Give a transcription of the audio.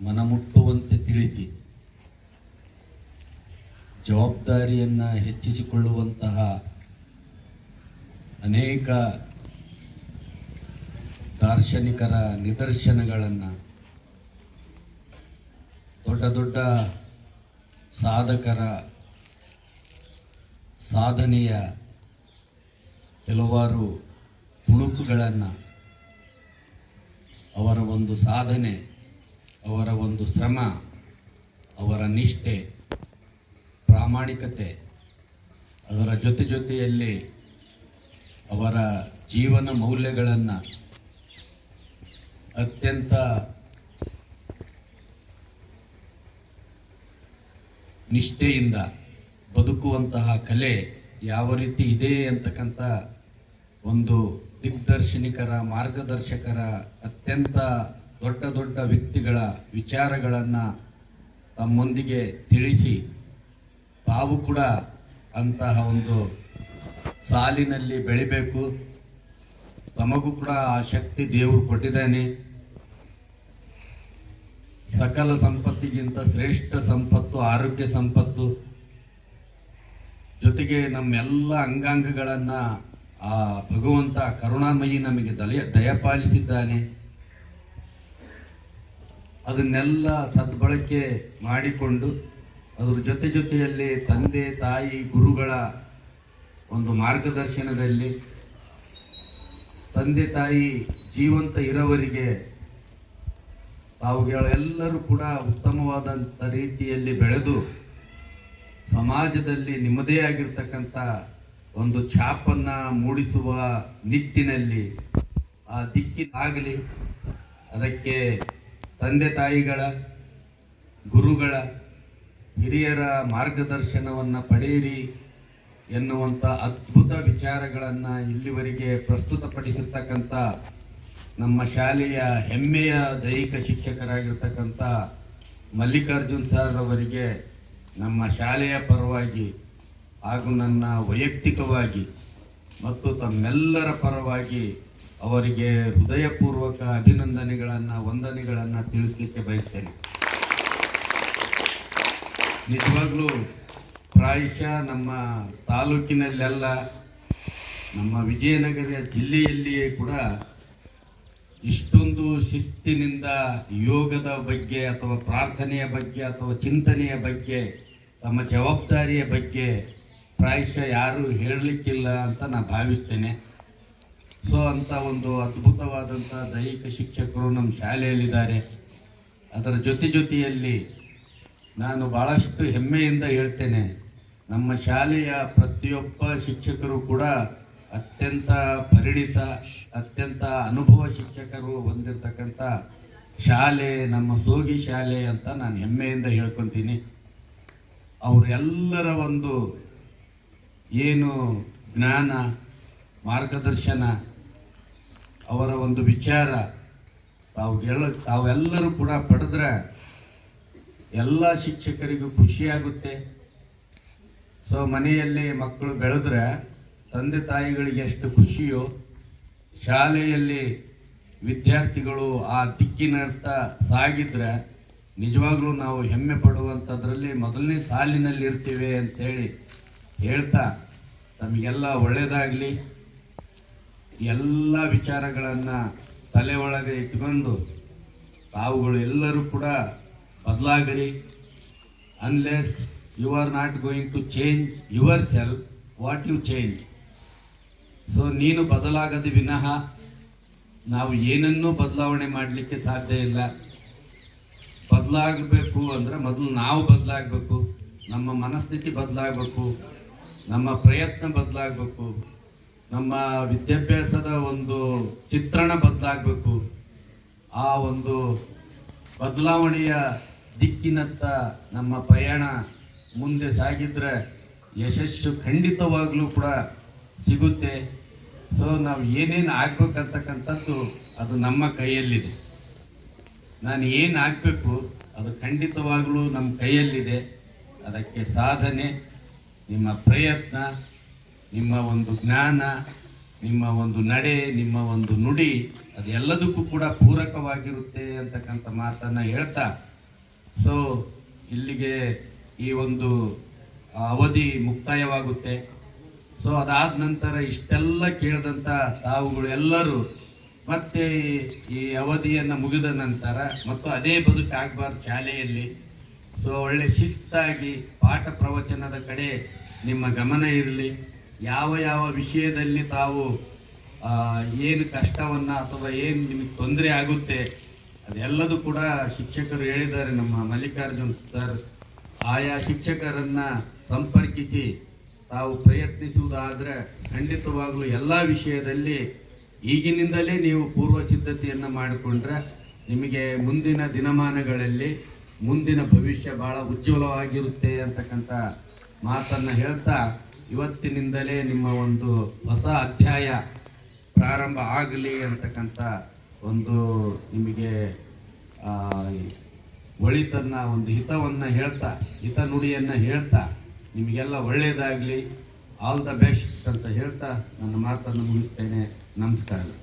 ಮನಮುಟ್ಟುವಂತೆ ತಿಳಿಸಿ. ಜವಾಬ್ದಾರಿಯನ್ನು ಹೆಚ್ಚಿಸಿಕೊಳ್ಳುವಂತಹ ಅನೇಕ ದಾರ್ಶನಿಕರ ನಿದರ್ಶನಗಳನ್ನು ದೊಡ್ಡ ದೊಡ್ಡ ಸಾಧಕರ ಸಾಧನೆಯ ಕೆಲವಾರು ತುಣುಕುಗಳನ್ನು ಅವರ ಒಂದು ಸಾಧನೆ ಅವರ ಒಂದು ಶ್ರಮ, ಅವರ ನಿಷ್ಠೆ, ಪ್ರಾಮಾಣಿಕತೆ, ಅದರ ಜೊತೆ ಜೊತೆಯಲ್ಲಿ ಅವರ ಜೀವನ ಮೌಲ್ಯಗಳನ್ನು ಅತ್ಯಂತ ನಿಷ್ಠೆಯಿಂದ ಬದುಕುವಂತಹ ಕಲೆ ಯಾವ ರೀತಿ ಇದೆ ಅಂತಕ್ಕಂಥ ಒಂದು ದಿಗ್ದರ್ಶನಿಕರ, ಮಾರ್ಗದರ್ಶಕರ ಅತ್ಯಂತ ದೊಡ್ಡ ದೊಡ್ಡ ವ್ಯಕ್ತಿಗಳ ವಿಚಾರಗಳನ್ನು ತಮ್ಮೊಂದಿಗೆ ತಿಳಿಸಿ ತಾವು ಕೂಡ ಅಂತಹ ಒಂದು ಸಾಲಿನಲ್ಲಿ ಬೆಳಿಬೇಕು. ತಮಗೂ ಕೂಡ ಆ ಶಕ್ತಿ ದೇವರು ಕೊಟ್ಟಿದ್ದಾನೆ. ಸಕಲ ಸಂಪತ್ತಿಗಿಂತ ಶ್ರೇಷ್ಠ ಸಂಪತ್ತು, ಆರೋಗ್ಯ ಸಂಪತ್ತು ಜೊತೆಗೆ ನಮ್ಮೆಲ್ಲ ಅಂಗಾಂಗಗಳನ್ನು ಆ ಭಗವಂತ ಕರುಣಾಮಯಿ ನಮಗೆ ದಯ ದಯಪಾಲಿಸಿದ್ದಾನೆ. ಅದನ್ನೆಲ್ಲ ಸದ್ಬಳಕೆ ಮಾಡಿಕೊಂಡು ಅದರ ಜೊತೆ ಜೊತೆಯಲ್ಲಿ ತಂದೆ, ತಾಯಿ, ಗುರುಗಳ ಒಂದು ಮಾರ್ಗದರ್ಶನದಲ್ಲಿ ತಂದೆ, ತಾಯಿ ಜೀವಂತ ಇರೋವರಿಗೆ ತಾವುಗಳೆಲ್ಲರೂ ಕೂಡ ಉತ್ತಮವಾದಂಥ ರೀತಿಯಲ್ಲಿ ಬೆಳೆದು ಸಮಾಜದಲ್ಲಿ ನಿಮ್ಮದೇ ಆಗಿರ್ತಕ್ಕಂಥ ಒಂದು ಛಾಪನ್ನು ಮೂಡಿಸುವ ನಿಟ್ಟಿನಲ್ಲಿ ಆ ದಿಕ್ಕಿನಾಗಲಿ ಅದಕ್ಕೆ ತಂದೆ ತಾಯಿಗಳ, ಗುರುಗಳ, ಹಿರಿಯರ ಮಾರ್ಗದರ್ಶನವನ್ನು ಪಡೆಯಿರಿ ಎನ್ನುವಂಥ ಅದ್ಭುತ ವಿಚಾರಗಳನ್ನು ಇಲ್ಲಿವರೆಗೆ ಪ್ರಸ್ತುತಪಡಿಸಿರ್ತಕ್ಕಂಥ ನಮ್ಮ ಶಾಲೆಯ ಹೆಮ್ಮೆಯ ದೈಹಿಕ ಶಿಕ್ಷಕರಾಗಿರ್ತಕ್ಕಂಥ ಮಲ್ಲಿಕಾರ್ಜುನ್ ಸರ್ ಅವರಿಗೆ ನಮ್ಮ ಶಾಲೆಯ ಪರವಾಗಿ ಹಾಗೂ ನನ್ನ ವೈಯಕ್ತಿಕವಾಗಿ ಮತ್ತು ತಮ್ಮೆಲ್ಲರ ಪರವಾಗಿ ಅವರಿಗೆ ಹೃದಯಪೂರ್ವಕ ಅಭಿನಂದನೆಗಳನ್ನು, ವಂದನೆಗಳನ್ನು ತಿಳಿಸಲಿಕ್ಕೆ ಬಯಸ್ತೇನೆ. ನಿಜವಾಗ್ಲೂ ಪ್ರಾಯಶಃ ನಮ್ಮ ತಾಲೂಕಿನಲ್ಲೆಲ್ಲ, ನಮ್ಮ ವಿಜಯನಗರ ಜಿಲ್ಲೆಯಲ್ಲಿಯೇ ಕೂಡ ಇಷ್ಟೊಂದು ಶಿಸ್ತಿನಿಂದ ಯೋಗದ ಬಗ್ಗೆ ಅಥವಾ ಪ್ರಾರ್ಥನೆಯ ಬಗ್ಗೆ ಅಥವಾ ಚಿಂತನೆಯ ಬಗ್ಗೆ, ತಮ್ಮ ಜವಾಬ್ದಾರಿಯ ಬಗ್ಗೆ ಪ್ರಾಯಶಃ ಯಾರೂ ಹೇಳಲಿಕ್ಕಿಲ್ಲ ಅಂತ ನಾನು ಭಾವಿಸ್ತೇನೆ. ಸೊ ಅಂತ ಒಂದು ಅದ್ಭುತವಾದಂಥ ದೈಹಿಕ ಶಿಕ್ಷಕರು ನಮ್ಮ ಶಾಲೆಯಲ್ಲಿದ್ದಾರೆ. ಅದರ ಜೊತೆ ಜೊತೆಯಲ್ಲಿ ನಾನು ಭಾಳಷ್ಟು ಹೆಮ್ಮೆಯಿಂದ ಹೇಳ್ತೇನೆ, ನಮ್ಮ ಶಾಲೆಯ ಪ್ರತಿಯೊಬ್ಬ ಶಿಕ್ಷಕರು ಕೂಡ ಅತ್ಯಂತ ಪರಿಣಿತ, ಅತ್ಯಂತ ಅನುಭವ ಶಿಕ್ಷಕರು ಹೊಂದಿರತಕ್ಕಂಥ ಶಾಲೆ, ನಮ್ಮ ಸೋಗಿ ಶಾಲೆ ಅಂತ ನಾನು ಹೆಮ್ಮೆಯಿಂದ ಹೇಳ್ಕೊತೀನಿ. ಅವರೆಲ್ಲರ ಒಂದು ಏನು ಜ್ಞಾನ, ಮಾರ್ಗದರ್ಶನ ಅವರ ಒಂದು ವಿಚಾರ. ತಾವು ಎಲ್ಲ ತಾವೆಲ್ಲರೂ ಕೂಡ ಪಡೆದ್ರೆ ಎಲ್ಲ ಶಿಕ್ಷಕರಿಗೂ ಖುಷಿಯಾಗುತ್ತೆ. ಸೊ, ಮನೆಯಲ್ಲಿ ಮಕ್ಕಳು ಬೆಳೆದ್ರೆ ತಂದೆ ತಾಯಿಗಳಿಗೆ ಎಷ್ಟು ಖುಷಿಯೋ, ಶಾಲೆಯಲ್ಲಿ ವಿದ್ಯಾರ್ಥಿಗಳು ಆ ದಿಕ್ಕಿನರ್ಥ ಸಾಗಿದ್ರೆ ನಿಜವಾಗ್ಲೂ ನಾವು ಹೆಮ್ಮೆ ಪಡುವಂಥದ್ರಲ್ಲಿ ಮೊದಲನೇ ಸಾಲಿನಲ್ಲಿ ಇರ್ತೀವಿ ಹೇಳ್ತಾ, ತಮಗೆಲ್ಲ ಒಳ್ಳೆಯದಾಗಲಿ ಎಲ್ಲ ವಿಚಾರಗಳನ್ನು ತಲೆ ಒಳಗೆ ಇಟ್ಕೊಂಡು ತಾವುಗಳು ಎಲ್ಲರೂ ಕೂಡ ಬದಲಾಗಲಿ unless you are not going to change yourself what you change so ನೀನು ಬದಲಾಗದ ವಿನಃ ನಾವು ಏನನ್ನೂ ಬದಲಾವಣೆ ಮಾಡಲಿಕ್ಕೆ ಸಾಧ್ಯ ಇಲ್ಲ. ಬದಲಾಗಬೇಕು ಅಂದರೆ ಮೊದಲು ನಾವು ಬದಲಾಗಬೇಕು, ನಮ್ಮ ಮನಸ್ಥಿತಿ ಬದಲಾಗಬೇಕು, ನಮ್ಮ ಪ್ರಯತ್ನ ಬದಲಾಗಬೇಕು. ನಮ್ಮ ವಿದ್ಯಾಭ್ಯಾಸದ ಒಂದು ಚಿತ್ರಣ ಬದಲಾಗಬೇಕು. ಆ ಒಂದು ಬದಲಾವಣೆಯ ದಿಕ್ಕಿನತ್ತ ನಮ್ಮ ಪಯಣ ಮುಂದೆ ಸಾಗಿದ್ರೆ ಯಶಸ್ಸು ಖಂಡಿತವಾಗಲೂ ಕೂಡ ಸಿಗುತ್ತೆ. ಸೊ ನಾವು ಏನೇನು ಆಗ್ಬೇಕಂತಕ್ಕಂಥದ್ದು ಅದು ನಮ್ಮ ಕೈಯಲ್ಲಿದೆ. ನಾನು ಏನು ಆಗಬೇಕು ಅದು ಖಂಡಿತವಾಗಲೂ ನಮ್ಮ ಕೈಯಲ್ಲಿದೆ. ಅದಕ್ಕೆ ಸಾಧನೆ, ನಿಮ್ಮ ಪ್ರಯತ್ನ ನಿಮ್ಮ ಒಂದು ಜ್ಞಾನ, ನಿಮ್ಮ ಒಂದು ನಡೆ, ನಿಮ್ಮ ಒಂದು ನುಡಿ, ಅದೆಲ್ಲದಕ್ಕೂ ಕೂಡ ಪೂರಕವಾಗಿರುತ್ತೆ ಅಂತಕ್ಕಂಥ ಮಾತನ್ನು ಹೇಳ್ತಾ ಸೊ ಇಲ್ಲಿಗೆ ಈ ಒಂದು ಅವಧಿ ಮುಕ್ತಾಯವಾಗುತ್ತೆ. ಸೊ ಅದಾದ ನಂತರ ಇಷ್ಟೆಲ್ಲ ಕೇಳಿದಂಥ ತಾವುಗಳು ಎಲ್ಲರೂ ಮತ್ತೆ ಈ ಅವಧಿಯನ್ನು ಮುಗಿದ ನಂತರ, ಮತ್ತು ಅದೇ ಬದುಕಾಗಬಾರ್ದು ಶಾಲೆಯಲ್ಲಿ ಸೊ ಒಳ್ಳೆ ಶಿಸ್ತಾಗಿ ಪಾಠ ಪ್ರವಚನದ ಕಡೆ ನಿಮ್ಮ ಗಮನ ಇರಲಿ. ಯಾವ ಯಾವ ವಿಷಯದಲ್ಲಿ ತಾವು ಏನು ಕಷ್ಟವನ್ನು ಅಥವಾ ಏನು ನಿಮಗೆ ತೊಂದರೆ ಆಗುತ್ತೆ, ಅದೆಲ್ಲದೂ ಕೂಡ ಶಿಕ್ಷಕರು ಹೇಳಿದ್ದಾರೆ. ನಮ್ಮ ಮಲ್ಲಿಕಾರ್ಜುನ್ ಸರ್ ಆಯಾ ಶಿಕ್ಷಕರನ್ನು ಸಂಪರ್ಕಿಸಿ ತಾವು ಪ್ರಯತ್ನಿಸುವುದಾದರೆ ಖಂಡಿತವಾಗಲೂ ಎಲ್ಲ ವಿಷಯದಲ್ಲಿ ಈಗಿನಿಂದಲೇ ನೀವು ಪೂರ್ವ ಸಿದ್ಧತೆಯನ್ನು ಮಾಡಿಕೊಂಡ್ರೆ ನಿಮಗೆ ಮುಂದಿನ ದಿನಮಾನಗಳಲ್ಲಿ ಮುಂದಿನ ಭವಿಷ್ಯ ಭಾಳ ಉಜ್ವಲವಾಗಿರುತ್ತೆ ಅಂತಕ್ಕಂಥ ಮಾತನ್ನು ಹೇಳ್ತಾ ಇವತ್ತಿನಿಂದಲೇ ನಿಮ್ಮ ಒಂದು ಹೊಸ ಅಧ್ಯಾಯ ಪ್ರಾರಂಭ ಆಗಲಿ ಅಂತಕ್ಕಂಥ ಒಂದು ನಿಮಗೆ ಒಳಿತನ್ನ ಒಂದು ಹಿತವನ್ನು ಹೇಳ್ತಾ, ಹಿತ ನುಡಿಯನ್ನು ಹೇಳ್ತಾ, ನಿಮಗೆಲ್ಲ ಒಳ್ಳೆಯದಾಗಲಿ ಆಲ್ ದ ಬೆಸ್ಟ್ ಅಂತ ಹೇಳ್ತಾ ನನ್ನ ಮಾತನ್ನು ಮುಗಿಸ್ತೇನೆ. ನಮಸ್ಕಾರಗಳು